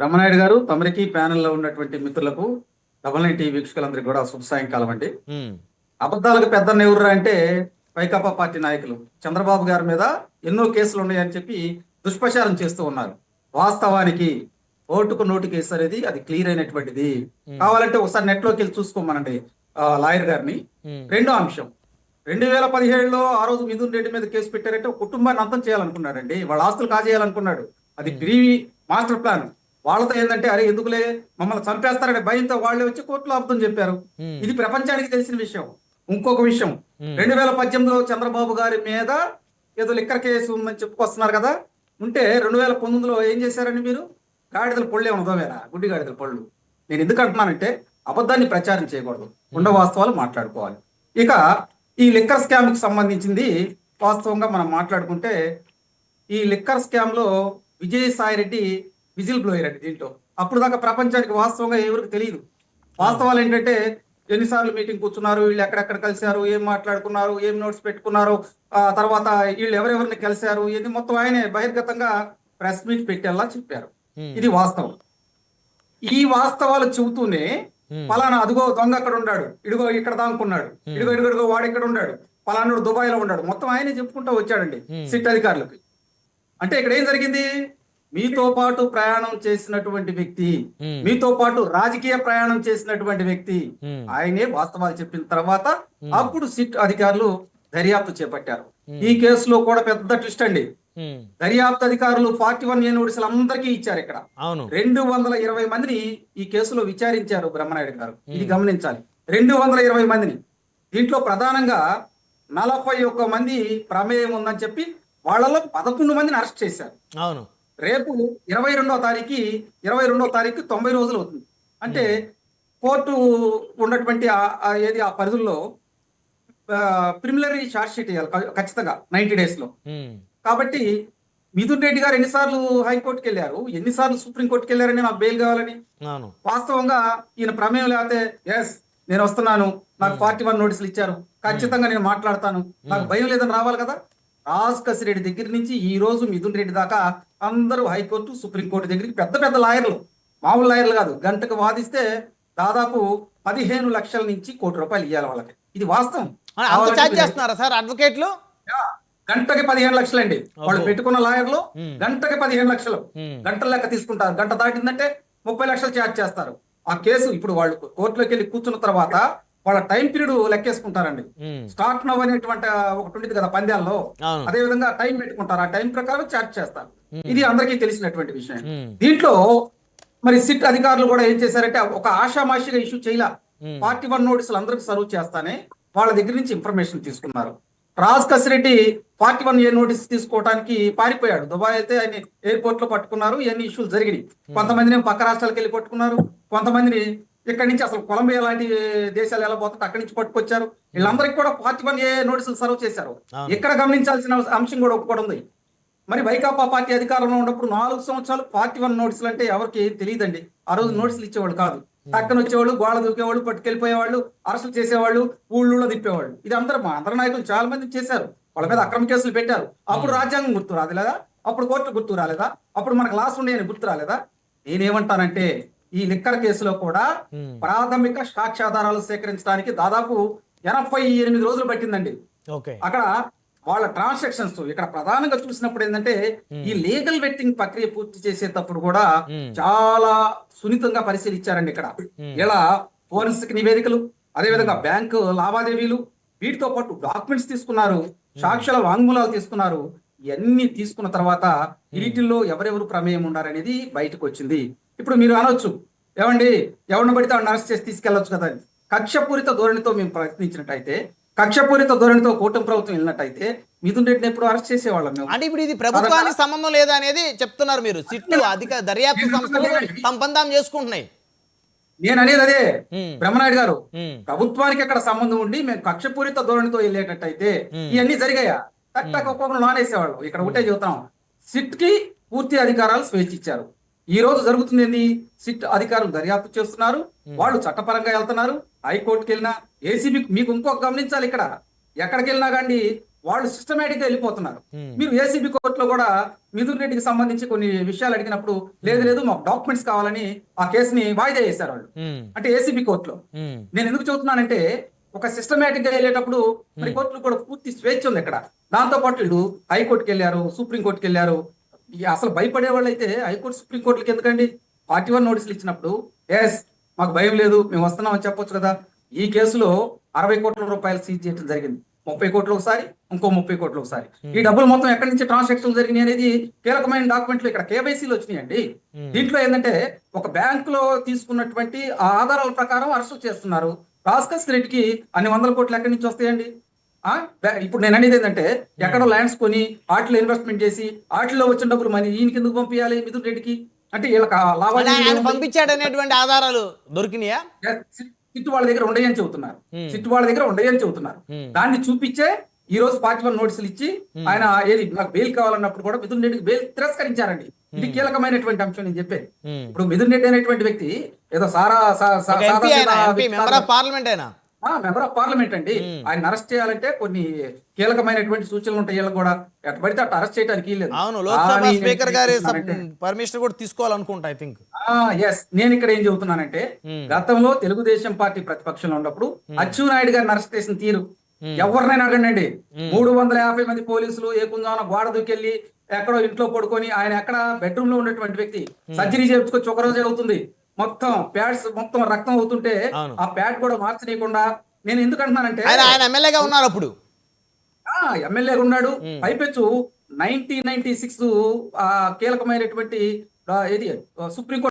బ్రహ్మనాయుడు గారు తమరికి ప్యానెల్లో ఉన్నటువంటి మిత్రులకు డబల్ నైన్ టీవీ వీక్షకులందరికీ కూడా శుభ సాయంకాలం అండి. అబద్ధాలకు పెద్ద ఎవరు అంటే వైకాపా పార్టీ నాయకులు. చంద్రబాబు గారి మీద ఎన్నో కేసులు ఉన్నాయని చెప్పి దుష్ప్రచారం చేస్తూ ఉన్నారు. వాస్తవానికి ఓటుకు నోటు కేసు అనేది అది క్లియర్ అయినటువంటిది. కావాలంటే ఒకసారి నెట్లోకి వెళ్ళి చూసుకోమనండి లాయర్ గారిని. రెండో అంశం. రెండు వేల పదిహేడులో ఆ రోజు మిథున్ రెడ్డి మీద కేసు పెట్టారంటే ఒక కుటుంబాన్ని అంతం చేయాలనుకున్నాడండి వాళ్ళ ఆస్తులు కాజేయాలనుకున్నాడు. అది ప్రీవి మాస్టర్ ప్లాన్. వాళ్ళతో ఏంటంటే అరే ఎందుకులే? మమ్మల్ని చంపేస్తారనే భయంతో వాళ్ళే వచ్చి కోర్టులో అర్థం చెప్పారు. ఇది ప్రపంచానికి తెలిసిన విషయం. ఇంకొక విషయం. రెండు వేల పద్దెనిమిదిలో చంద్రబాబు గారి మీద ఏదో లిక్కర్ కేసు ఉందని చెప్పుకొస్తున్నారు కదా. ఉంటే రెండు వేల పంతొమ్మిదిలో ఏం చేశారండి మీరు? గాడిదల పళ్ళు ఏమైనా ఉదవేరా? గుడ్డి గాడిదల పళ్ళు. నేను ఎందుకు అంటున్నానంటే అబద్ధాన్ని ప్రచారం చేయకూడదు. ఉండ వాస్తవాలు మాట్లాడుకోవాలి. ఇక ఈ లిక్కర్ స్కామ్కి సంబంధించింది వాస్తవంగా మనం మాట్లాడుకుంటే ఈ లిక్కర్ స్కామ్లో విజయసాయి రెడ్డి విజిల్ బ్లోయర్ అండి దీంట్లో. అప్పుడు దాకా ప్రపంచానికి వాస్తవంగా ఎవరికి తెలియదు. వాస్తవాలు ఏంటంటే ఎన్నిసార్లు మీటింగ్ కూర్చున్నారు వీళ్ళు ఎక్కడెక్కడ కలిశారు ఏం మాట్లాడుకున్నారు ఏం నోట్స్ పెట్టుకున్నారు ఆ తర్వాత వీళ్ళు ఎవరెవరిని కలిశారు ఇది మొత్తం ఆయనే బహిర్గతంగా ప్రెస్ మీట్ పెట్టేలా చెప్పారు. ఇది వాస్తవం. ఈ వాస్తవాలు చెబుతూనే పలానా అదిగో దొంగ అక్కడ ఉన్నాడు. ఇదిగో ఇక్కడ దానుకున్నాడు ఇదిగో ఇదిగో ఇదిగో వాడు ఇక్కడ ఉన్నాడు. పలానాడు దుబాయ్లో ఉన్నాడు. మొత్తం ఆయనే చెప్పుకుంటూ వచ్చాడండి. సిట్ అధికారులకి. అంటే ఇక్కడ ఏం జరిగింది? మీతో పాటు ప్రయాణం చేసినటువంటి వ్యక్తి మీతో పాటు రాజకీయ ప్రయాణం చేసినటువంటి వ్యక్తి ఆయనే వాస్తవాలు చెప్పిన తర్వాత. అప్పుడు సిట్ అధికారులు దర్యాప్తు చేపట్టారు. ఈ కేసులో కూడా పెద్ద ట్విస్ట్ అండి. దర్యాప్తు అధికారులు ఫార్టీ వన్ ఏ నోటీసులు అందరికీ ఇచ్చారు ఇక్కడ. రెండు వందల ఇరవై మందిని ఈ కేసులో విచారించారు బ్రహ్మనాయుడు గారు. ఇది గమనించాలి. రెండు వందల ఇరవై మందిని. దీంట్లో ప్రధానంగా నలభై ఒక్క మంది ప్రమేయం ఉందని చెప్పి వాళ్ళలో పదకొండు మందిని అరెస్ట్ చేశారు. అవును. రేపు ఇరవై రెండో తారీఖు ఇరవై రెండో తారీఖు తొంభై రోజులు అవుతుంది. అంటే కోర్టు ఉన్నటువంటి ఏది ఆ పరిధుల్లో ప్రిమిలరీ చార్జ్ షీట్ క- ఖచ్చితంగా నైన్టీ డేస్లో కాబట్టి మిథున్ రెడ్డి గారు ఎన్నిసార్లు హైకోర్టుకి వెళ్ళారు? ఎన్నిసార్లు సుప్రీంకోర్టుకి వెళ్ళారని నాకు బెయిల్ కావాలని? వాస్తవంగా ఈయన ప్రమేయం లేకపోతే ఎస్ నేను వస్తున్నాను. నాకు ఫార్టీ వన్ నోటీసులు ఇచ్చారు. ఖచ్చితంగా నేను మాట్లాడతాను. నాకు భయం లేదని రావాలి కదా? రాజ్ కసిరెడ్డి దగ్గర నుంచి ఈ రోజు మిథున్ రెడ్డి దాకా అందరూ హైకోర్టు సుప్రీంకోర్టు దగ్గరికి పెద్ద పెద్ద లాయర్లు మామూలు లాయర్లు కాదు గంటకు వాదిస్తే దాదాపు పదిహేను లక్షల నుంచి కోటి రూపాయలు ఇవ్వాలి వాళ్ళకి. ఇది వాస్తవం. చేస్తున్నారా సార్ అడ్వకేట్లు? గంటకి పదిహేను లక్షలండి. వాళ్ళు అబ్బో. పెట్టుకున్న లాయర్లు. గంటకి పదిహేను లక్షలు. గంటల లెక్క తీసుకుంటారు. గంట దాటిందంటే ముప్పై లక్షలు ఛార్జ్ చేస్తారు. ఆ కేసు ఇప్పుడు వాళ్ళు కోర్టులోకి వెళ్ళి కూర్చున్న తర్వాత వాళ్ళ టైం పీరియడ్ లెక్కేసుకుంటారండి. స్టార్ట్ నవ్ అనేటువంటి ఒకటి ఉంటుంది కదా పంద్యాల్లో. అదే విధంగా టైం పెట్టుకుంటారు. ఆ టైం ప్రకారం ఛార్జ్ చేస్తారు. ఇది అందరికీ తెలిసినటువంటి విషయం. దీంట్లో మరి సిట్ అధికారులు కూడా ఏం చేశారంటే ఒక ఆషామాషిగా ఇష్యూ చేయలా. పార్టీ వన్ నోటీసులు అందరికి సర్వ్ చేస్తానే వాళ్ళ దగ్గర నుంచి ఇన్ఫర్మేషన్ తీసుకున్నారు. Raj Kasireddy party one A notice తీసుకోవడానికి పారిపోయాడు. దుబాయ్ అయితే ఆయన ఎయిర్పోర్ట్లో పట్టుకున్నారు. ఇవన్నీ ఇష్యూలు జరిగినాయి. కొంతమందిని పక్క రాష్ట్రాలకు వెళ్ళి పట్టుకున్నారు. కొంతమందిని ఇక్కడి నుంచి అసలు కొలంబియా లాంటి దేశాలు ఎలా పోతుంటే అక్కడి నుంచి పట్టుకొచ్చారు. వీళ్ళందరికీ కూడా పార్టీ వన్ ఏ నోటీసులు సర్వ్ చేశారు. ఇక్కడ గమనించాల్సిన అంశం కూడా ఒకటి ఉంది. మరి వైకాపా పార్టీ అధికారంలో ఉన్నప్పుడు నాలుగు సంవత్సరాలు పార్టీ వన్ నోటీసులు అంటే ఎవరికి ఏం తెలియదండి. ఆ రోజు నోటీసులు ఇచ్చేవాళ్ళు కాదు. పక్కన వచ్చేవాళ్ళు గోడ దూకేవాళ్ళు పట్టుకెళ్ళిపోయేవాళ్ళు అరెస్టులు చేసేవాళ్ళు ఊళ్ళో తిప్పేవాళ్ళు. ఇది అందరూ మా అందరు నాయకులు చాలా మంది చేశారు. వాళ్ళ మీద అక్రమ కేసులు పెట్టారు. అప్పుడు రాజ్యాంగం గుర్తు రాలేదా? అప్పుడు కోర్టు గుర్తు రాలేదా? అప్పుడు మనకు లాస్ ఉండేయని గుర్తు రాలేదా? నేనేమంటానంటే ఈ లిక్కర్ కేసులో కూడా ప్రాథమిక సాక్ష్యాధారాలు సేకరించడానికి దాదాపు ఎనభై ఎనిమిది రోజులు పట్టిందండి. అక్కడ వాళ్ళ ట్రాన్సాక్షన్స్ ఇక్కడ ప్రధానంగా చూసినప్పుడు ఏంటంటే ఈ లీగల్ వెట్టింగ్ ప్రక్రియ పూర్తి చేసేటప్పుడు కూడా చాలా సున్నితంగా పరిశీలించారండి ఇక్కడ. ఇలా ఫోరెన్సిక్ నివేదికలు అదేవిధంగా బ్యాంకు లావాదేవీలు వీటితో పాటు డాక్యుమెంట్స్ తీసుకున్నారు సాక్ష్యాల వాంగ్మూలాలు తీసుకున్నారు ఇవన్నీ తీసుకున్న తర్వాత వీటిల్లో ఎవరెవరు ప్రమేయం ఉండారనేది బయటకు వచ్చింది ఇప్పుడు మీరు అనొచ్చు. ఏమండి? ఎవరిని పడితే వాడిని అరెస్ట్ చేసి తీసుకెళ్ళొచ్చు కదా అని. కక్షపూరిత ధోరణితో మేము ప్రయత్నించినట్టయితే కక్షపూరిత ధోరణితో కూటమి ప్రభుత్వం వెళ్ళినట్టయితే మిథున్ రెడ్డిని ఎప్పుడు అరెస్ట్ చేసేవాళ్ళం మేము. అంటే ఇప్పుడు ఇది ప్రభుత్వానికి సంబంధం లేదా అనేది చెప్తున్నారు మీరు. సిట్టు అధిక దర్యాప్తు సంస్థలు తమ తాము చేసుకుంటున్నాయి. నేను అనేది అదే. బ్రహ్మనాయుడు గారు ప్రభుత్వానికి అక్కడ సంబంధం ఉండి మేము కక్షపూరిత ధోరణితో వెళ్ళేటట్టయితే. ఇవన్నీ జరిగాయా? తట్టక ఒక్కొక్కరు నానేసేవాళ్ళు. ఇక్కడ ఒకటే చెబుతాం సిట్కి పూర్తి అధికారాలు స్వేచ్ఛ ఇచ్చారు ఈ రోజు జరుగుతుంది సిట్ అధికారులు దర్యాప్తు చేస్తున్నారు. వాళ్ళు చట్టపరంగా వెళ్తున్నారు. హైకోర్టుకి వెళ్ళినా ఏసీబీ మీకు ఇంకొక గమనించాలి ఇక్కడ. ఎక్కడికి వెళ్ళినా కానీ వాళ్ళు సిస్టమేటిక్గా వెళ్ళిపోతున్నారు. మీరు ఏసీబీ కోర్టులో కూడా మిథున్ రెడ్డికి సంబంధించి కొన్ని విషయాలు అడిగినప్పుడు లేదు లేదు మాకు డాక్యుమెంట్స్ కావాలని ఆ కేసుని వాయిదా చేశారు వాళ్ళు. అంటే ఏసీబీ కోర్టులో. నేను ఎందుకు చెబుతున్నానంటే ఒక సిస్టమేటిక్గా వెళ్ళేటప్పుడు మరి కోర్టులు కూడా పూర్తి స్వేచ్ఛ ఉంది ఇక్కడ. దాంతో పాటు వీళ్ళు హైకోర్టుకి వెళ్ళారు సుప్రీం కోర్టుకి వెళ్ళారు ఈ అసలు భయపడే వాళ్ళు అయితే హైకోర్టు సుప్రీం కోర్టుకి ఎందుకండి? ఫార్టీ వన్ నోటీసులు ఇచ్చినప్పుడు ఎస్ మాకు భయం లేదు మేము వస్తున్నామని చెప్పొచ్చు కదా. ఈ కేసులో అరవై కోట్ల రూపాయలు సీజ్ చేయడం జరిగింది. ముప్పై కోట్లు ఒకసారి ఇంకో ముప్పై కోట్లు ఒకసారి. ఈ డబ్బులు మొత్తం ఎక్కడి నుంచి ట్రాన్సాక్షన్ జరిగినాయి అనేది కీలకమైన డాక్యుమెంట్లు ఇక్కడ కేవైసీలు వచ్చినాయండి. దీంట్లో ఏంటంటే ఒక బ్యాంక్లో తీసుకున్నటువంటి ఆ ఆధారాల ప్రకారం అరెస్ట్ చేస్తున్నారు. రాస్కస్ రెడ్డికి అన్ని వందల కోట్లు ఎక్కడి నుంచి వస్తాయండి? ఇప్పుడు నేను అనేది ఏంటంటే ఎక్కడో ల్యాండ్స్ కొని వాటిలో ఇన్వెస్ట్మెంట్ చేసి వాటిలో వచ్చిన డబ్బులు మనీ ఈయనకి ఎందుకు పంపించాలి మిథున్ రెడ్డికి? అంటే వీళ్ళకి? పంపించాడు అనేటువంటి ఆధారాలు దొరికినాయా? సిట్- వాళ్ళ దగ్గర ఉండయని చెబుతున్నారు. సిట్టు వాళ్ళ దగ్గర ఉండయని చెబుతున్నారు. దాన్ని చూపించే ఈ రోజు పార్టీ వన్ నోటీసులు ఇచ్చి ఆయన ఏది నాకు బెయిల్ కావాలన్నప్పుడు కూడా మిథున్ రెడ్డికి బెయిల్ తిరస్కరించారండి. ఇది కీలకమైనటువంటి అంశం నేను చెప్పేది. ఇప్పుడు మిథున్ రెడ్డి అనేటువంటి వ్యక్తి ఏదో సారా పార్లమెంట్ అయినా మెంబర్ ఆఫ్ పార్లమెంట్ అండి. ఆయన అరెస్ట్ చేయాలంటే కొన్ని కీలకమైనటువంటి సూచనలు ఉంటాయి. వీళ్ళకి కూడా ఎట్ట పడితే అట్లా అరెస్ట్ చేయడానికి లేదు. అవును లోక్సభ స్పీకర్ గారి పర్మిషన్ కూడా తీసుకోవాలనుకుంటా ఐ థింక్ ఎస్ నేను ఇక్కడ ఏం చెబుతున్నానంటే. గతంలో తెలుగుదేశం పార్టీ ప్రతిపక్షంలో ఉన్నప్పుడు అచ్చెన్నాయుడు గారిని అరెస్ట్ చేసిన తీరు ఎవరినైనా అడగండి మూడు వందల యాభై మంది పోలీసులు ఏకుందాన గోడ దూకెళ్ళి ఎక్కడో ఇంట్లో పడుకొని ఆయన ఎక్కడ బెడ్రూమ్లో ఉన్నటువంటి వ్యక్తి సర్జరీ చేయించుకొచ్చి ఒక రోజే అవుతుంది. మొత్తం ప్యాడ్స్ మొత్తం రక్తం అవుతుంటే. ఆ ప్యాడ్ కూడా మార్చనీయకుండా నేను ఎందుకు అంటున్నానంటే ఆయన ఎమ్మెల్యేగా ఉన్నారు అప్పుడు. ఎమ్మెల్యే ఉన్నాడు. పైపెచ్చు నైన్టీన్ నైన్టీ సిక్స్ కీలకమైనటువంటి ఏది సుప్రీంకోర్టు